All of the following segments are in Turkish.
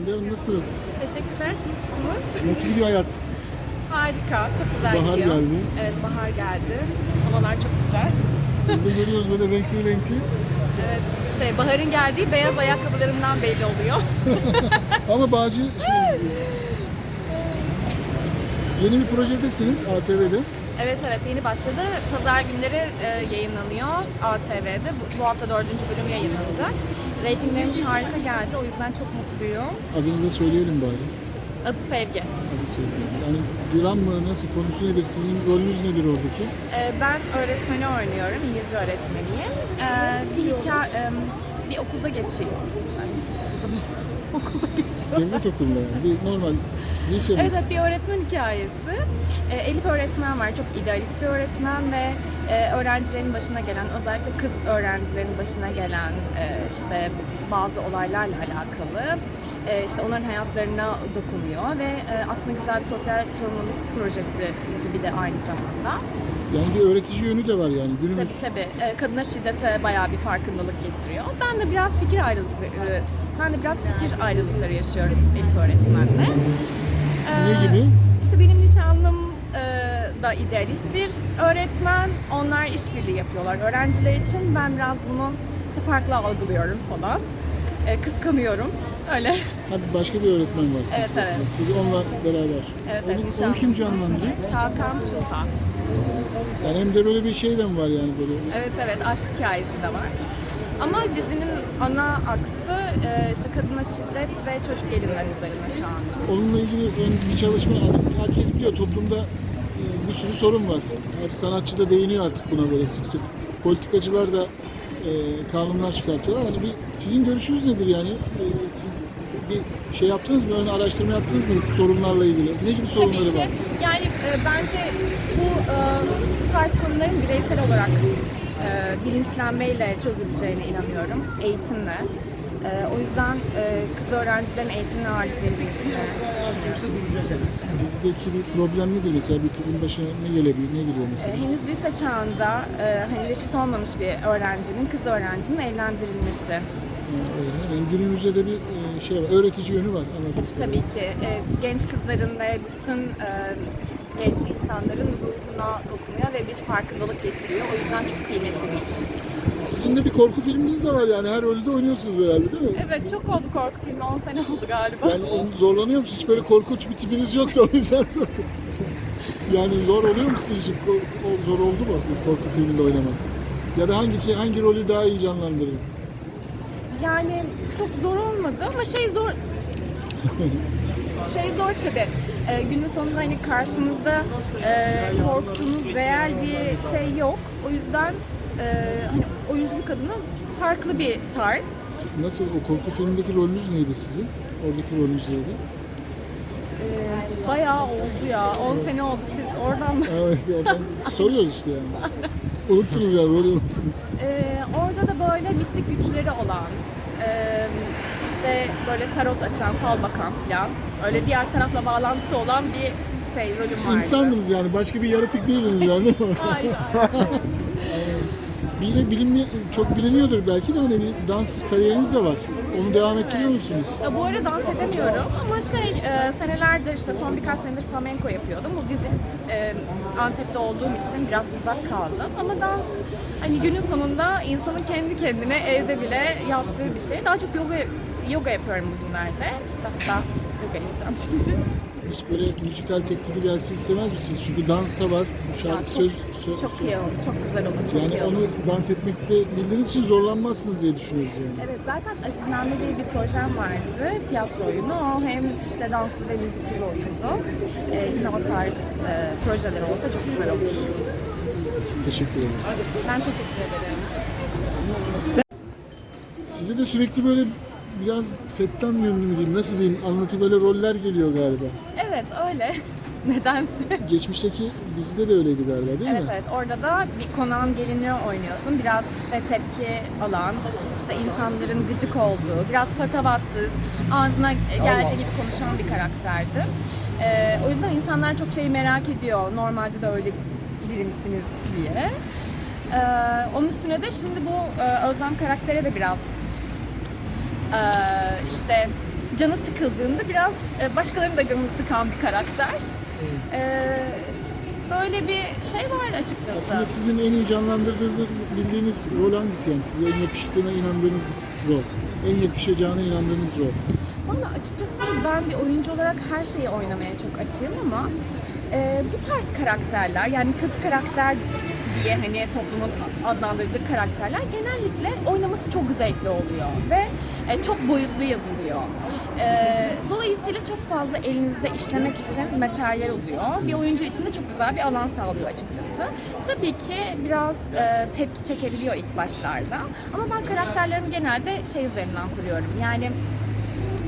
Hande Hanım nasılsınız? Teşekkürler, siz nasılsınız? Nasıl gidiyor hayat? Harika, çok güzel Bahar gidiyor. geldi. Evet, bahar geldi. Havalar çok güzel. Siz de görüyoruz böyle renkli renkli. Evet, şey baharın geldiği beyaz ayakkabılarımdan belli oluyor. Ama Bağcı şey, yeni bir projedesiniz ATV'de. evet evet, yeni başladı. Pazar günleri e, yayınlanıyor ATV'de. Bu, bu hafta dördüncü bölüm yayınlanacak. Ratinglerimiz harika geldi, o yüzden çok mutluyum. Adını da söyleyelim bari. Adı Sevgi. Hadi sevgilim. Yani dram mı, nasıl, konusu nedir, sizin rolünüz nedir oradaki? E, ben öğretmeni oynuyorum, İngilizce öğretmeniyim. E, bir hikaye, bir okulda geçiyor. okulda geçiyor. Devlet okulunda yani. Bir normal lise mi? Evet, evet bir öğretmen hikayesi. E, Elif öğretmen var. Çok idealist bir öğretmen ve e, öğrencilerin başına gelen, özellikle kız öğrencilerin başına gelen e, işte bazı olaylarla alakalı e, işte onların hayatlarına dokunuyor ve e, aslında güzel bir sosyal sorumluluk projesi gibi de aynı zamanda. Yani bir öğretici yönü de var yani. Günümüz Tabii tabii. E, kadına şiddete bayağı bir farkındalık getiriyor. Ben de biraz fikir ayrılıkları, ben de biraz fikir ayrılıkları yaşıyorum Elif öğretmenle. E, ne gibi? İşte benim nişanlım e, da idealist bir öğretmen. Onlar işbirliği yapıyorlar öğrenciler için. Ben biraz bunu işte farklı algılıyorum falan. E, kıskanıyorum. Öyle. Hadi başka bir öğretmen var. Evet, Siz- evet. Siz onunla beraber. Evet, evet, onu, nişanlım. onu kim canlandırıyor? Şakan Çulha. Yani hem de böyle bir şey de mi var yani böyle? Evet evet aşk hikayesi de var. Ama dizinin ana aksı e, işte kadına şiddet ve çocuk gelinler üzerine şu anda. Onunla ilgili bir çalışma yani herkes biliyor toplumda e, bir sürü sorun var. Her sanatçı da değiniyor artık buna böyle sık sık. Politikacılar da e, kanunlar çıkartıyorlar. Hani bir sizin görüşünüz nedir yani? E, siz bir şey yaptınız mı? Ön araştırma yaptınız mı sorunlarla ilgili? Ne gibi sorunları Tabii ki. var? Yani e, bence bu e, tarz sorunların bireysel olarak e, bilinçlenmeyle çözüleceğine inanıyorum. Eğitimle. E, o yüzden e, kız öğrencilerin eğitimine ağırlık verilmesini düşünüyorum. Dizideki bir problem nedir mesela? Bir kızın başına ne gelebilir? Ne geliyor E, mesela? henüz lise çağında e, hani reşit olmamış bir öğrencinin, kız öğrencinin evlendirilmesi. Yani günümüzde de bir e, şey var. Öğretici yönü var kadarıyla. Tabii ki e, genç kızların ve bütün e, genç insanların ruhuna dokunuyor ve bir farkındalık getiriyor. O yüzden çok kıymetli bir iş. Sizin de bir korku filminiz de var yani. Her rolde oynuyorsunuz herhalde değil mi? Evet çok oldu korku filmi 10 sene oldu galiba. Yani onu zorlanıyor musunuz? Hiç böyle korkunç bir tipiniz yoktu o yüzden. yani zor oluyor mu sizin için? Zor oldu mu korku filminde oynamak? Ya da hangisi, hangi rolü daha iyi canlandırır? Yani çok zor olmadı ama şey zor. şey zor tabii. E, günün sonunda hani karşınızda e, korktuğunuz reel bir şey yok. O yüzden e, hani oyunculuk adına farklı bir tarz. Nasıl, o korku filmindeki rolünüz neydi sizin? Oradaki rolünüz neydi? E, bayağı oldu ya. 10 sene oldu siz oradan mı? Evet, oradan soruyoruz işte yani. Unuttunuz yani, rolü unuttunuz. Ee, orada da böyle mistik güçleri olan, e, işte böyle tarot açan, fal bakan falan. Öyle diğer tarafla bağlantısı olan bir şey rolüm vardı. İnsandınız yani, başka bir yaratık değildiniz yani değil mi? Hayır. Bir de bilinmi, çok biliniyordur belki de hani bir dans kariyeriniz de var. Onu devam ettiriyor musunuz? Ya bu ara dans edemiyorum ama şey e, senelerdir işte son birkaç senedir flamenko yapıyordum. Bu dizi e, Antep'te olduğum için biraz uzak kaldım. Ama dans hani günün sonunda insanın kendi kendine evde bile yaptığı bir şey. Daha çok yoga yoga yapıyorum bugünlerde. İşte hatta yoga yapacağım şimdi. Hiç böyle müzikal teklifi gelsin istemez misiniz? Çünkü dans da var, şarkı çok- söz, söz, Çok iyi olur, çok güzel olur, çok Yani iyi olur. onu dans etmekte bildiğiniz için zorlanmazsınız diye düşünüyoruz yani. Evet zaten Aziz Namli diye bir projem vardı, tiyatro oyunu. O hem işte danslı ve müzikli oyundu. Ee, yine o tarz e, projeler olsa çok güzel olur. Teşekkür ederiz. Ben teşekkür ederim. Size de sürekli böyle biraz setten mi ünlü mü diyeyim, nasıl diyeyim, anlatı böyle roller geliyor galiba. Evet öyle. Nedense. Geçmişteki dizide de öyleydi galiba değil Evet mi? evet orada da bir konağın gelini oynuyordun. Biraz işte tepki alan, işte insanların gıcık olduğu, biraz patavatsız, ağzına geldiği gibi konuşan bir karakterdi. Ee, o yüzden insanlar çok şeyi merak ediyor. Normalde de öyle biri misiniz diye. Ee, onun üstüne de şimdi bu e, Özlem karaktere de biraz işte canı sıkıldığında biraz e, başkalarının da canını sıkan bir karakter. E, böyle bir şey var açıkçası. Aslında sizin en iyi canlandırdığınız bildiğiniz rol hangisi yani? Size en yakıştığına inandığınız rol. En yakışacağına inandığınız rol. Valla açıkçası ben bir oyuncu olarak her şeyi oynamaya çok açığım ama e, bu tarz karakterler yani kötü karakter diye hani toplumun adlandırdığı karakterler genellikle oynaması çok zevkli oluyor ve e, çok boyutlu yazılıyor. E, dolayısıyla çok fazla elinizde işlemek için materyal oluyor. Bir oyuncu için de çok güzel bir alan sağlıyor açıkçası. Tabii ki biraz e, tepki çekebiliyor ilk başlarda ama ben karakterlerimi genelde şey üzerinden kuruyorum. Yani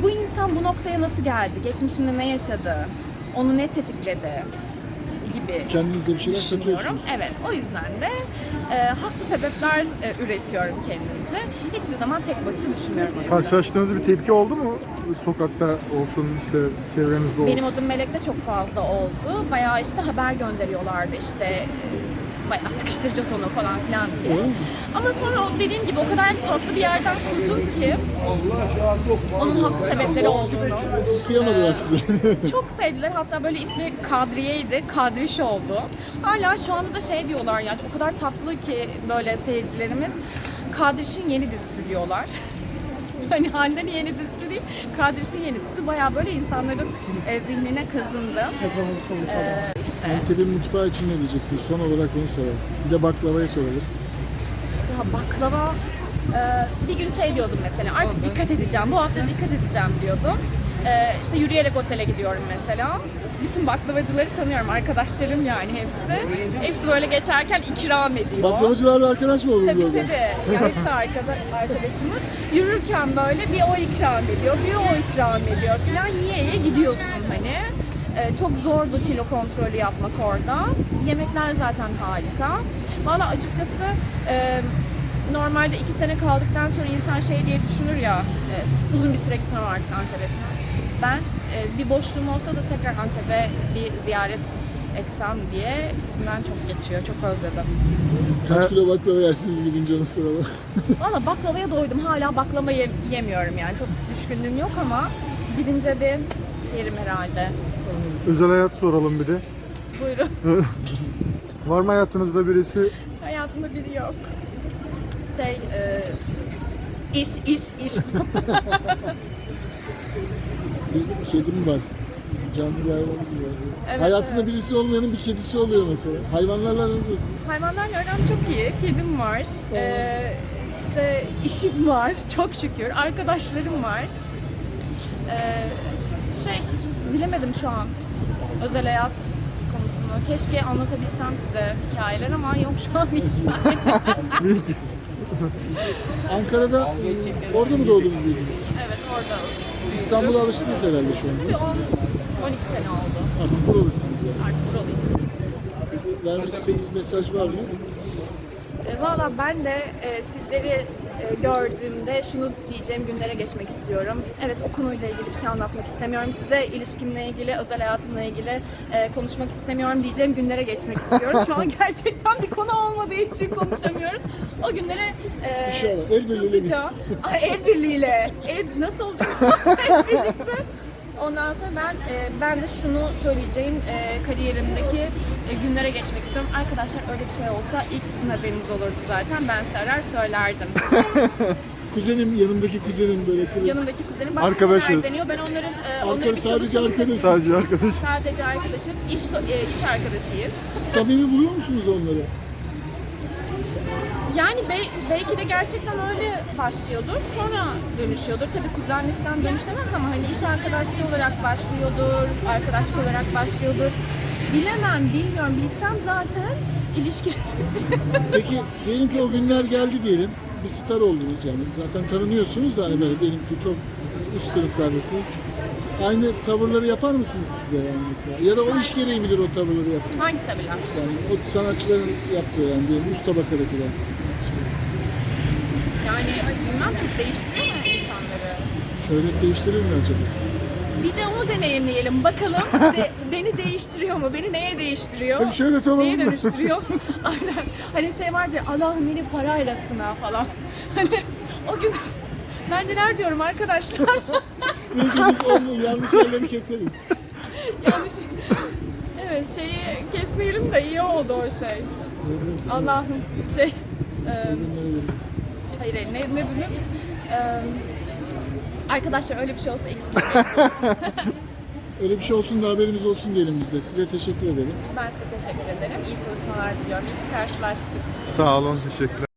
bu insan bu noktaya nasıl geldi? Geçmişinde ne yaşadı? Onu ne tetikledi? Gibi Kendinizde bir şeyler düşünüyorum. katıyorsunuz. Evet, o yüzden de e, haklı sebepler e, üretiyorum kendimce. Hiçbir zaman tek boyutlu düşünmüyorum. o yüzden. Karşılaştığınız bir tepki oldu mu? Sokakta olsun işte çevrenizde olsun. Benim adım Melek'te çok fazla oldu. Bayağı işte haber gönderiyorlardı işte e, bayağı sıkıştıracağız onu falan filan diye. Ama sonra o dediğim gibi o kadar tatlı bir yerden kurdum ki onun haklı sebepleri olduğunu. Kıyamadılar size. Çok sevdiler. Hatta böyle ismi Kadriye'ydi. Kadriş oldu. Hala şu anda da şey diyorlar yani o kadar tatlı ki böyle seyircilerimiz. Kadriş'in yeni dizisi diyorlar. Hani Hande'nin yeni dizisi Kadriş'in yeni dizisi. Bayağı böyle insanların e, zihnine kazındı. Ee, işte Antep'in mutfağı için ne diyeceksiniz? Son olarak onu soralım. Bir de baklavayı soralım. Ya baklava e, bir gün şey diyordum mesela artık dikkat edeceğim bu hafta dikkat edeceğim diyordum. E, işte yürüyerek otele gidiyorum mesela. Bütün baklavacıları tanıyorum arkadaşlarım yani hepsi. Hepsi böyle geçerken ikram ediyor. Baklavacılarla arkadaş mı oldunuz Tabii orada? tabii. Ya hepsi arkada, arkadaşımız. Yürürken böyle bir o ikram ediyor, bir o ikram ediyor falan yiye yiye gidiyorsun hani. Ee, çok zordu kilo kontrolü yapmak orada. Yemekler zaten harika. Valla açıkçası e, normalde iki sene kaldıktan sonra insan şey diye düşünür ya, e, uzun bir süre gitmem artık Antep'e. Ben e, bir boşluğum olsa da tekrar Antep'e bir ziyaret etsem diye içimden çok geçiyor, çok özledim. Kaç kilo baklava yersiniz gidince onu soralım. Valla baklavaya doydum. Hala baklava ye- yemiyorum yani. Çok düşkünlüğüm yok ama gidince bir yerim herhalde. Özel hayat soralım bir de. Buyurun. Var mı hayatınızda birisi? Hayatımda biri yok. Şey, e, iş, iş, iş. bir kedim var. Canlı bir hayvanınız var. Evet, Hayatında evet. birisi olmayanın bir kedisi oluyor mesela. Hayvanlarla aranız nasıl? Hayvanlarla aram çok iyi. Kedim var. E, işte işim var. Çok şükür. Arkadaşlarım var. E, şey, bilemedim şu an. Özel hayat konusunu. Keşke anlatabilsem size hikayeler ama yok şu an bir hikaye. Ankara'da orada mı doğdunuz büyüdünüz? Evet orada. İstanbul'a alıştınız herhalde şu an. Bir 10 12 sene oldu. Artık buralısınız yani. Artık buralıyım. Vermek istediğiniz mesaj var mı? E, Valla ben de e, sizleri e, gördüğümde şunu diyeceğim günlere geçmek istiyorum. Evet o konuyla ilgili bir şey anlatmak istemiyorum. Size ilişkimle ilgili, özel hayatımla ilgili e, konuşmak istemiyorum diyeceğim günlere geçmek istiyorum. Şu an gerçekten bir konu olmadığı için konuşamıyoruz. O günlere e, İnşallah, el birliğiyle hızlıca- Ay, el birliğiyle. El, nasıl olacak? birlikte. Ondan sonra ben e, ben de şunu söyleyeceğim e, kariyerimdeki e, günlere geçmek istiyorum. Arkadaşlar öyle bir şey olsa ilk sizin haberiniz olurdu zaten. Ben size arar söylerdim. Kuzenim, yanımdaki kuzenim böyle kırık. Yanımdaki kuzenim başka Arkadaşız. deniyor. Ben onların e, onların Arkadaş, sadece çalışanım. arkadaş. Sadece arkadaş. Sadece arkadaşız. İş, e, iş arkadaşıyız. Samimi buluyor musunuz onları? Yani be- belki de gerçekten öyle başlıyordur. Sonra dönüşüyordur. Tabii kuzenlikten dönüşemez ama hani iş arkadaşlığı olarak başlıyordur. Arkadaşlık olarak başlıyordur. Bilemem, bilmiyorum. Bilsem zaten ilişki... Peki diyelim ki o günler geldi diyelim. Bir star oldunuz yani. Zaten tanınıyorsunuz da hani böyle diyelim ki çok üst sınıflardasınız. Aynı tavırları yapar mısınız siz de yani mesela? Ya da o iş gereği midir o tavırları yapmak? Hangi tabiler? Yani o sanatçıların yaptığı yani diyelim üst tabakadakiler. Bilmem çok değiştiriyor mu insanları? Şöhret değiştirir mi acaba? Bir de onu deneyimleyelim. Bakalım de- beni değiştiriyor mu? Beni neye değiştiriyor? Hadi şöhret olalım Neye mı? dönüştürüyor? Aynen. Hani şey vardır Allah'ım beni parayla sınav falan. Hani o gün ben neler diyorum arkadaşlar. Neyse biz onu yanlış yerleri keseriz. Yanlış. Evet şeyi kesmeyelim de iyi oldu o şey. Allah'ım şey. e, hayır hayır ne, ne dedim? E, arkadaşlar öyle bir şey olsa eksik. Öyle bir şey olsun da haberimiz olsun diyelim biz de. Size teşekkür ederim. Ben size teşekkür ederim. İyi çalışmalar diliyorum. İyi ki karşılaştık. Sağ olun, teşekkürler.